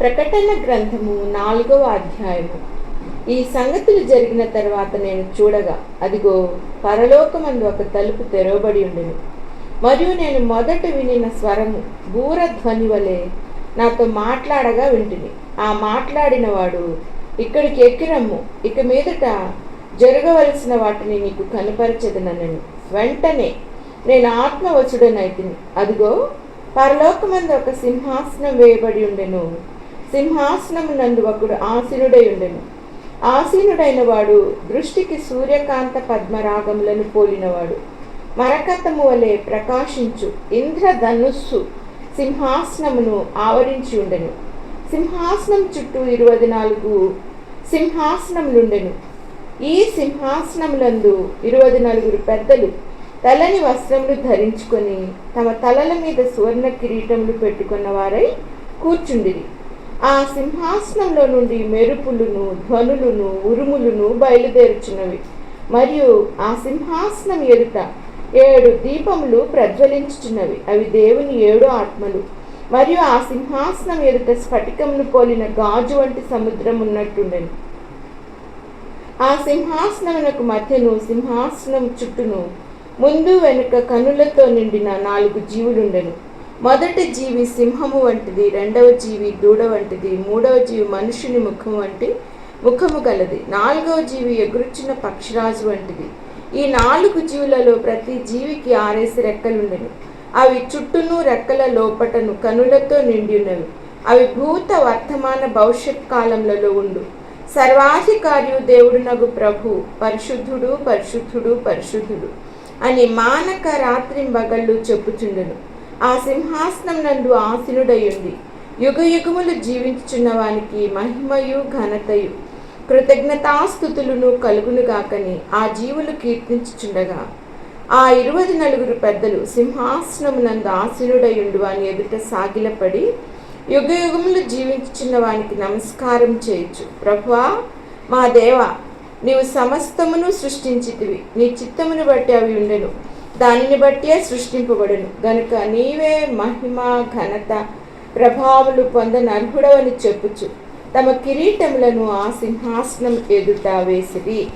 ప్రకటన గ్రంథము నాలుగవ అధ్యాయము. ఈ సంగతులు జరిగిన తర్వాత నేను చూడగా అదిగో పరలోకమందు ఒక తలుపు తెరవబడి ఉండెను. మరియు నేను మొదట వినిన స్వరము బూరధ్వని వలె నాతో మాట్లాడగా వింటిని. ఆ మాట్లాడినవాడు ఇక్కడికి ఎక్కిరమ్ము ఇక మీదట జరగవలసిన వాటిని నీకు కనపరచదనను వెంటనే నేను ఆత్మవచుడనైతిని అదిగో పరలోకమందు ఒక సింహాసనం వేయబడి ఉండెను. సింహాసనము నందు ఒకడు ఆసీనుడై ఉండెను ఆసీనుడైన వాడు దృష్టికి సూర్యకాంత పద్మరాగములను పోలినవాడు. మరకతము వలె ప్రకాశించు ఇంద్రధనుస్సు సింహాసనమును ఆవరించి ఉండెను సింహాసనం చుట్టూ ఇరవై నాలుగు సింహాసనములుండెను. ఈ సింహాసనములందు ఇరవై నలుగురు పెద్దలు తెల్లని వస్త్రములు ధరించుకొని తమ తలల మీద సువర్ణ కిరీటములు పెట్టుకున్న వారై కూర్చుండిరి. ఆ సింహాసనంలో నుండి మెరుపులను ధ్వనులను ఉరుములను బయలుదేరుచున్నవి. మరియు ఆ సింహాసనం ఎదుట ఏడు దీపములు ప్రజ్వలించుచున్నవి. అవి దేవుని ఏడు ఆత్మలు. మరియు ఆ సింహాసనం ఎదుట స్ఫటికమును పోలిన గాజు వంటి సముద్రం ఉన్నట్టుండెను. ఆ సింహాసనమునకు మధ్యను సింహాసనం చుట్టూను ముందు వెనుక కనులతో నిండిన నాలుగు జీవులుండెను. మొదటి జీవి సింహము వంటిది రెండవ జీవి దూడ వంటిది మూడవ జీవి మనుషుని ముఖం వంటి ముఖము గలది. నాలుగవ జీవి ఎగురుచున్న పక్షిరాజు వంటిది. ఈ నాలుగు జీవులలో ప్రతి జీవికి ఆరేసి రెక్కలుండెను. అవి చుట్టూను రెక్కల లోపటను కనులతో నిండి ఉన్నవి అవి భూత వర్తమాన భవిష్యత్ కాలంలో ఉండు. సర్వాధికారియు దేవుడునగు ప్రభు పరిశుద్ధుడు పరిశుద్ధుడు పరిశుద్ధుడు అని మానక రాత్రింబగళ్ళు చెప్పుచుండెను. ఆ సింహాసనం నందు ఆసీనుడయుండి యుగ యుగములు జీవించుచున్న వానికి మహిమయు ఘనతయు. కృతజ్ఞతాస్థుతులను కలుగునుగాకని ఆ జీవులు కీర్తించుచుండగా. ఆ ఇరువది నలుగురు పెద్దలు సింహాసనమునందు ఆసీనుడయుండు అని ఎదుట సాగిలపడి యుగ యుగములు జీవించుచున్న వానికి నమస్కారం చేయొచ్చు ప్రభువా మా దేవ నీవు సమస్తమును సృష్టించితివి. నీ చిత్తమును బట్టి అవి ఉండెను. దానిని బట్టే సృష్టింపబడును. గనుక నీవే మహిమ ఘనత ప్రభావులు పొందని అర్హుడవని చెప్పుచు తమ కిరీటములను ఆ సింహాసనం ఎదుట వేసిరి.